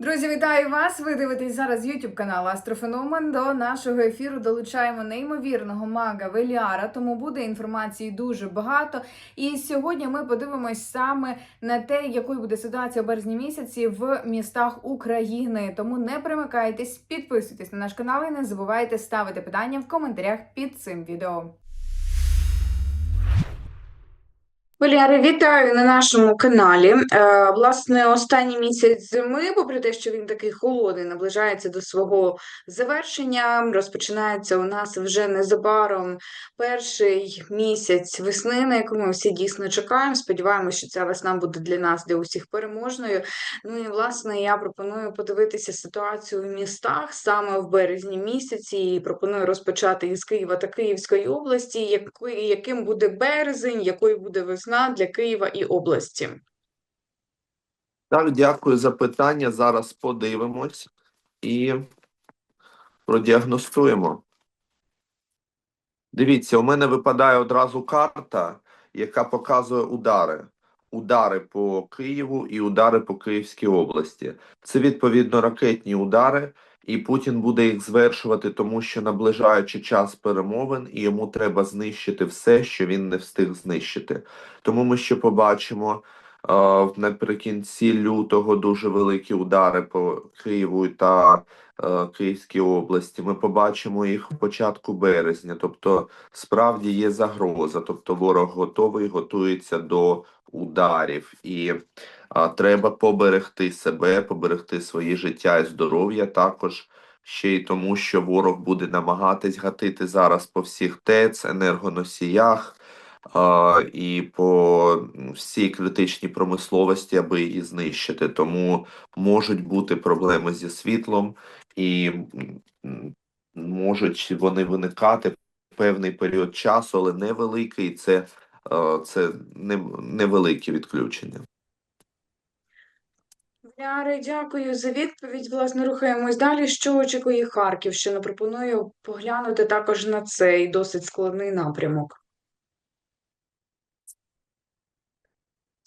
Друзі, вітаю вас! Ви дивитесь зараз YouTube канал Астрофеномен. До нашого ефіру долучаємо неймовірного мага Веліара, тому буде інформації дуже багато. І сьогодні ми подивимось саме на те, якою буде ситуація у березні місяці в містах України. Тому не примикайтесь, підписуйтесь на наш канал і не забувайте ставити питання в коментарях під цим відео. Валіари, вітаю на нашому каналі. Е, власне, останній місяць зими, попри те, що він такий холодний, наближається до свого завершення. Розпочинається у нас вже незабаром перший місяць весни, на яку ми всі дійсно чекаємо. Сподіваємося, що ця весна буде для нас, для усіх переможною. Ну і власне я пропоную подивитися ситуацію в містах саме в березні місяці. І пропоную розпочати із Києва та Київської області, яким буде березень, якою буде весна для Києва і області. Так, дякую за питання. Зараз подивимось і продіагностуємо. Дивіться, у мене випадає одразу карта, яка показує удари. Удари по Києву і удари по Київській області. Це відповідно ракетні удари, і Путін буде їх звершувати, тому що наближаючи час перемовин, і йому треба знищити все, що він не встиг знищити. Тому ми ще побачимо е, наприкінці лютого дуже великі удари по Києву та е, Київській області. Ми побачимо їх в початку березня. Тобто, справді є загроза. Тобто, ворог готовий, готується до ударів, і а, треба поберегти себе, поберегти своє життя і здоров'я також. Ще й тому, що ворог буде намагатись гатити зараз по всіх ТЕЦ, енергоносіях а, і по всій критичній промисловості, аби її знищити. Тому можуть бути проблеми зі світлом, і можуть вони виникати певний період часу, але невеликий. Це, це не, невеликі відключення. Вляри, дякую за відповідь. Власне, рухаємось далі. Що очікує Харківщина? Пропоную поглянути також на цей досить складний напрямок.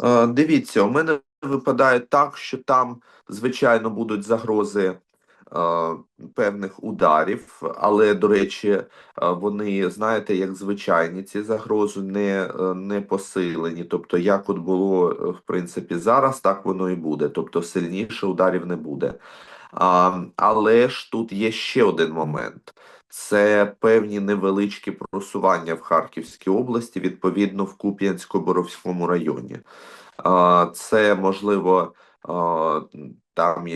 Е, Дивіться, у мене випадає так, що там, звичайно, будуть загрози певних ударів, але, до речі, е, вони, знаєте, як звичайні, ці загрози не, е, не посилені. Тобто, як от було, е, в принципі, зараз, так воно і буде. Тобто, сильніше ударів не буде. А, але ж тут є ще один момент. Це певні невеличкі просування в Харківській області, відповідно в Куп'янсько-Боровському районі. А, Це можливо а, там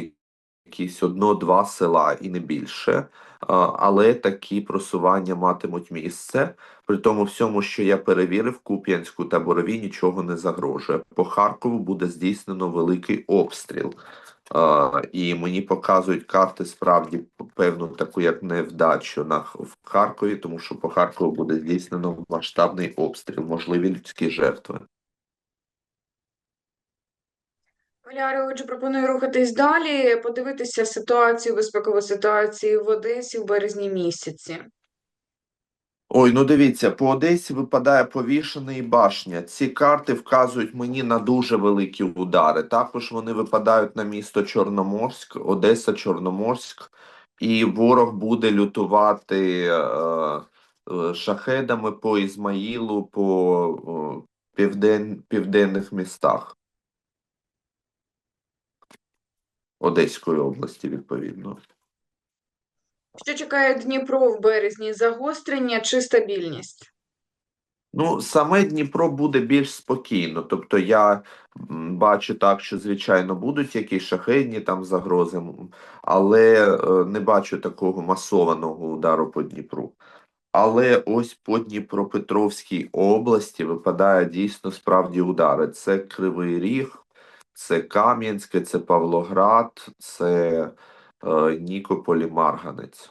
якісь одно-два села і не більше, але такі просування матимуть місце. При тому всьому, що я перевірив, Куп'янську та Борові нічого не загрожує. По Харкову буде здійснено великий обстріл. І мені показують карти справді певну таку як невдачу на в Харкові, тому що по Харкову буде здійснено масштабний обстріл, можливі людські жертви. Валяри, отже, пропоную рухатись далі, подивитися ситуацію, безпекову ситуацію в Одесі в березні місяці. Ой, ну дивіться, по Одесі випадає повішений башня. Ці карти вказують мені на дуже великі удари. Також вони випадають на місто Чорноморськ, Одеса, Чорноморськ, і ворог буде лютувати е, е, шахедами по Ізмаїлу, по е, півден, південних містах Одеської області, відповідно. Що чекає Дніпро в березні? Загострення чи стабільність? Ну, саме Дніпро буде більш спокійно. Тобто я бачу так, що звичайно будуть якісь шахедні там загрози, але е, не бачу такого масованого удару по Дніпру. Але ось по Дніпропетровській області випадає дійсно справді удари. Це Кривий Ріг, це Кам'янське, це Павлоград, це е, Нікополь і Марганець.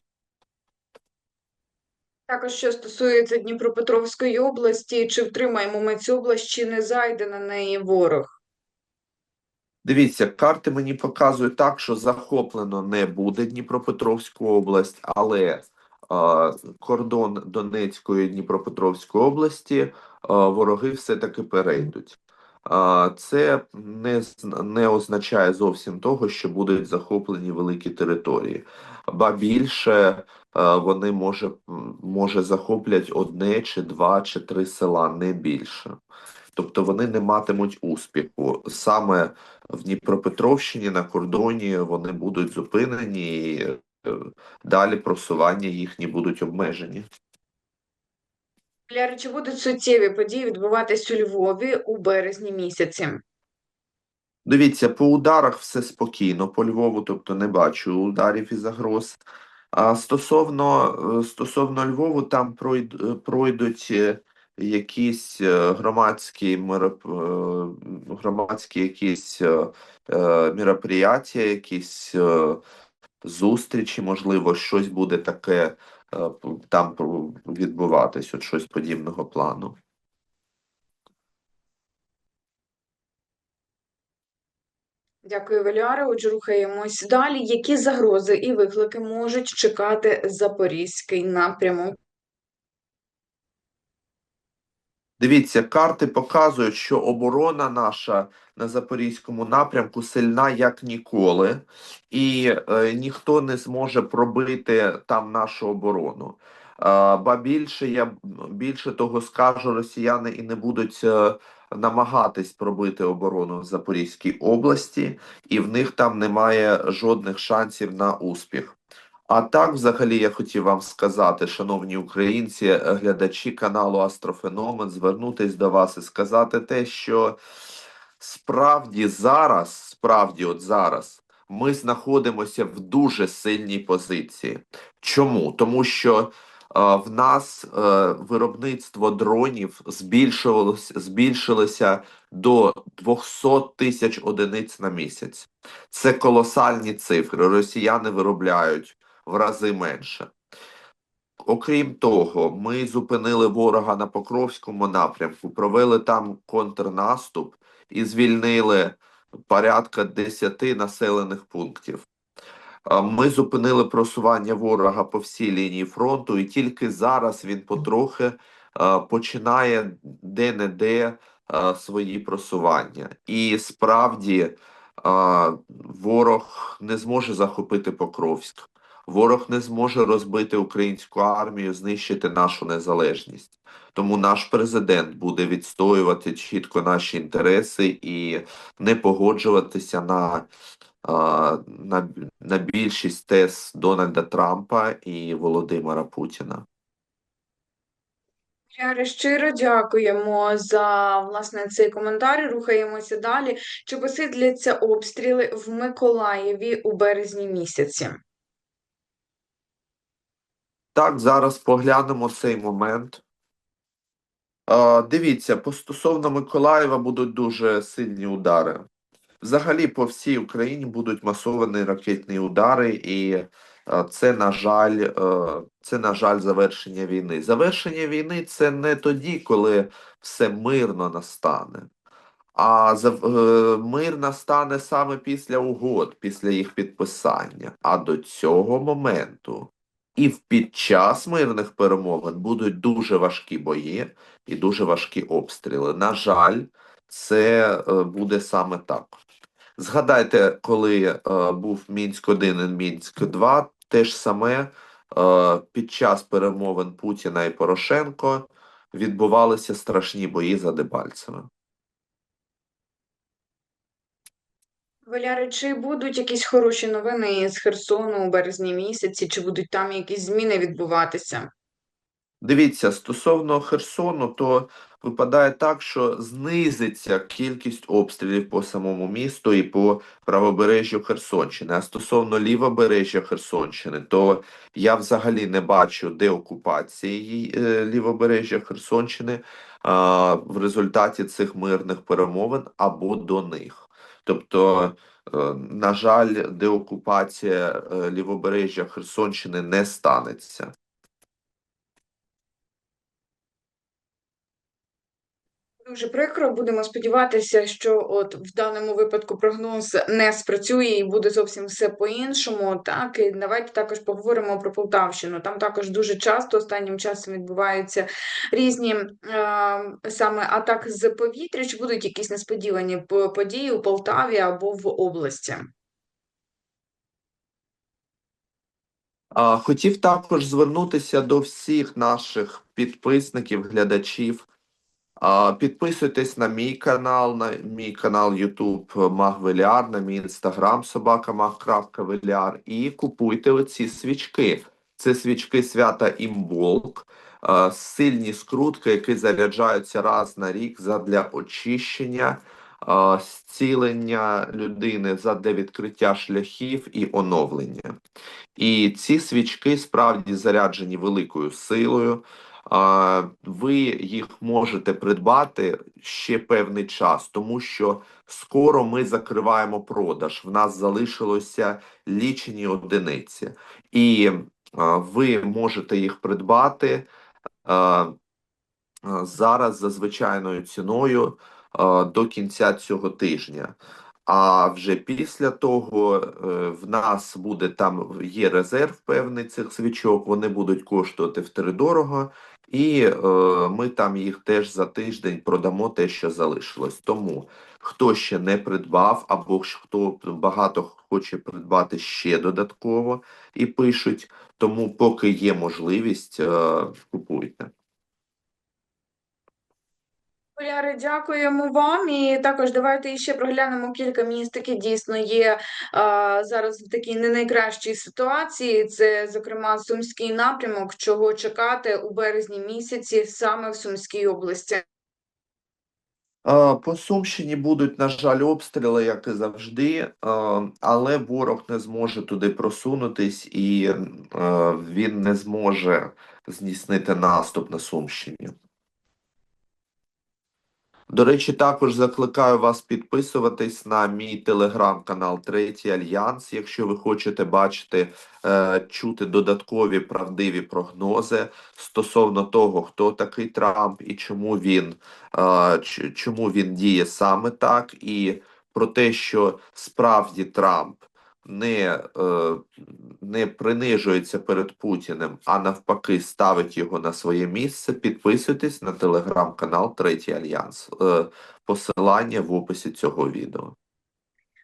Також що стосується Дніпропетровської області, чи втримаємо ми цю область, чи не зайде на неї ворог? Дивіться, карти мені показують так, що захоплено не буде Дніпропетровську область, але е, кордон Донецької і Дніпропетровської області е, вороги все-таки перейдуть. Це не, не означає зовсім того, що будуть захоплені великі території. Ба більше вони може, може захоплять одне чи два чи три села, не більше. Тобто вони не матимуть успіху. Саме в Дніпропетровщині на кордоні вони будуть зупинені і е, далі просування їхні будуть обмежені. Валяри, чи будуть суттєві події відбуватись у Львові у березні місяці? Дивіться, по ударах все спокійно по Львову, тобто не бачу ударів і загроз. А стосовно, е, стосовно Львову, там е, пройдуть е, якісь громадські громадські якісь мероприятия, якісь зустрічі, можливо, щось буде таке там відбуватись, от щось подібного плану. Дякую, Валяри. Отже, рухаємось далі. Які загрози і виклики можуть чекати Запорізький напрямок? Дивіться, карти показують, що оборона наша на Запорізькому напрямку сильна як ніколи, і е, ніхто не зможе пробити там нашу оборону. Е, ба більше я більше того скажу, росіяни і не будуть е, намагатись пробити оборону в Запорізькій області, і в них там немає жодних шансів на успіх. А так, взагалі, я хотів вам сказати, шановні українці, е, глядачі каналу Астрофеномен, звернутись до вас і сказати те, що справді зараз, справді, от зараз, ми знаходимося в дуже сильній позиції. Чому? Тому що е, в нас е, виробництво дронів збільшувалось, збільшилося до 200 тисяч одиниць на місяць. Це колосальні цифри. Росіяни виробляють в рази менше. Окрім того, ми зупинили ворога на Покровському напрямку, провели там контрнаступ і звільнили порядка 10 населених пунктів. Ми зупинили просування ворога по всій лінії фронту, і тільки зараз він потрохи починає де-не-де свої просування. І справді ворог не зможе захопити Покровськ. Ворог не зможе розбити українську армію, знищити нашу незалежність. Тому наш президент буде відстоювати чітко наші інтереси і не погоджуватися на, на, на більшість тез Дональда Трампа і Володимира Путіна. Щиро дякуємо за власне цей коментар. Рухаємося далі. Чи посидляться обстріли в Миколаєві у березні місяці? Так, зараз поглянемо цей момент. А, дивіться, по стосовно Миколаєва будуть дуже сильні удари. Взагалі, по всій Україні будуть масовані ракетні удари, і е, це, на жаль, е, це, на жаль, завершення війни. Завершення війни це не тоді, коли все мирно настане, а е, мир настане саме після угод, після їх підписання. А до цього моменту і під час мирних перемовин будуть дуже важкі бої і дуже важкі обстріли. На жаль, це е, буде саме так. Згадайте, коли е, був Мінськ 1 і Мінськ 2 те ж саме е, під час перемовин Путіна і Порошенко відбувалися страшні бої за Дебальцеве. Валяри, чи будуть якісь хороші новини з Херсону у березні місяці, чи будуть там якісь зміни відбуватися? Дивіться, стосовно Херсону, то випадає так, що знизиться кількість обстрілів по самому місту і по правобережжю Херсонщини. А стосовно лівобережжя Херсонщини, то я взагалі не бачу деокупації е, лівобережжя Херсонщини а, в результаті цих мирних перемовин або до них. Тобто, е, на жаль, деокупація е, лівобережжя Херсонщини не станеться. Дуже прикро. Будемо сподіватися, що от в даному випадку прогноз не спрацює і буде зовсім все по-іншому. Так, і давайте також поговоримо про Полтавщину. Там також дуже часто останнім часом відбуваються різні е, саме атаки з повітря. Чи будуть якісь несподівані події у Полтаві або в області? Хотів також звернутися до всіх наших підписників, глядачів. Підписуйтесь на мій канал, на мій канал YouTube Магвеляр, на мій інстаграм собака Маг.Веляр і купуйте оці свічки. Це свічки свята Імболк, сильні скрутки, які заряджаються раз на рік задля очищення, зцілення людини, задля відкриття шляхів і оновлення. І ці свічки справді заряджені великою силою. Ви їх можете придбати ще певний час, тому що скоро ми закриваємо продаж. В нас залишилося лічені одиниці, і ви можете їх придбати зараз за звичайною ціною до кінця цього тижня. А вже після того е, в нас буде там є резерв певний цих свічок, вони будуть коштувати втридорого, і е, ми там їх теж за тиждень продамо те, що залишилось. Тому хто ще не придбав, або хто багато хоче придбати ще додатково і пишуть, тому поки є можливість, е, купуйте. Оляри, дякуємо вам. І також давайте ще проглянемо кілька міст, які дійсно є а, зараз в такій не найкращій ситуації. Це, зокрема, Сумський напрямок, чого чекати у березні місяці саме в Сумській області. Е, По Сумщині будуть, на жаль, обстріли, як і завжди, е, але ворог не зможе туди просунутись і е, він не зможе здійснити наступ на Сумщині. До речі, також закликаю вас підписуватись на мій телеграм-канал Третій Альянс, якщо ви хочете бачити, е, чути додаткові правдиві прогнози стосовно того, хто такий Трамп і чому він, е, чому він діє саме так, і про те, що справді Трамп не, е, не принижується перед Путіним, а навпаки ставить його на своє місце. Підписуйтесь на телеграм-канал Третій Альянс. Е, Посилання в описі цього відео.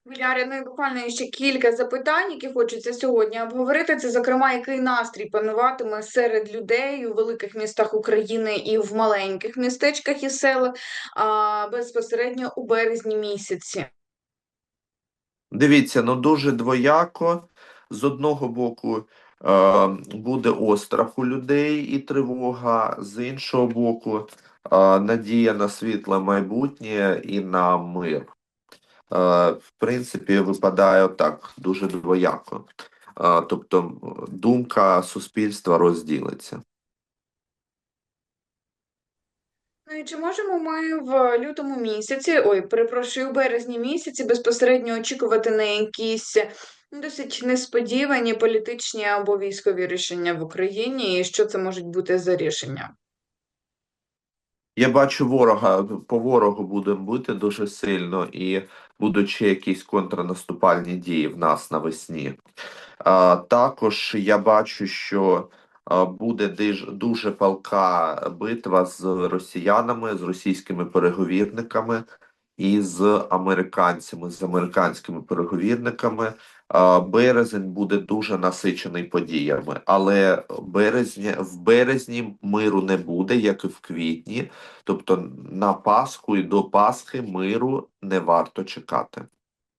Віляри, ну і буквально ще кілька запитань, які хочеться сьогодні обговорити. Це, зокрема, який настрій пануватиме серед людей у великих містах України і в маленьких містечках і селах безпосередньо у березні місяці. Дивіться, ну дуже двояко. З одного боку е, буде острах у людей і тривога, з іншого боку, е, надія на світле майбутнє і на мир. Е, в принципі, випадає так дуже двояко. Е, тобто думка суспільства розділиться. Ну і чи можемо ми в лютому місяці, ой, перепрошую, у березні місяці безпосередньо очікувати на якісь досить несподівані політичні або військові рішення в Україні, і що це можуть бути за рішення? Я бачу ворога, по ворогу будемо бити дуже сильно, і будуть ще якісь контрнаступальні дії в нас навесні. А, також я бачу, що буде дуже палка битва з росіянами, з російськими переговірниками і з американцями, з американськими переговірниками. Березень буде дуже насичений подіями, але березня, в березні миру не буде, як і в квітні. Тобто на Пасху і до Пасхи миру не варто чекати.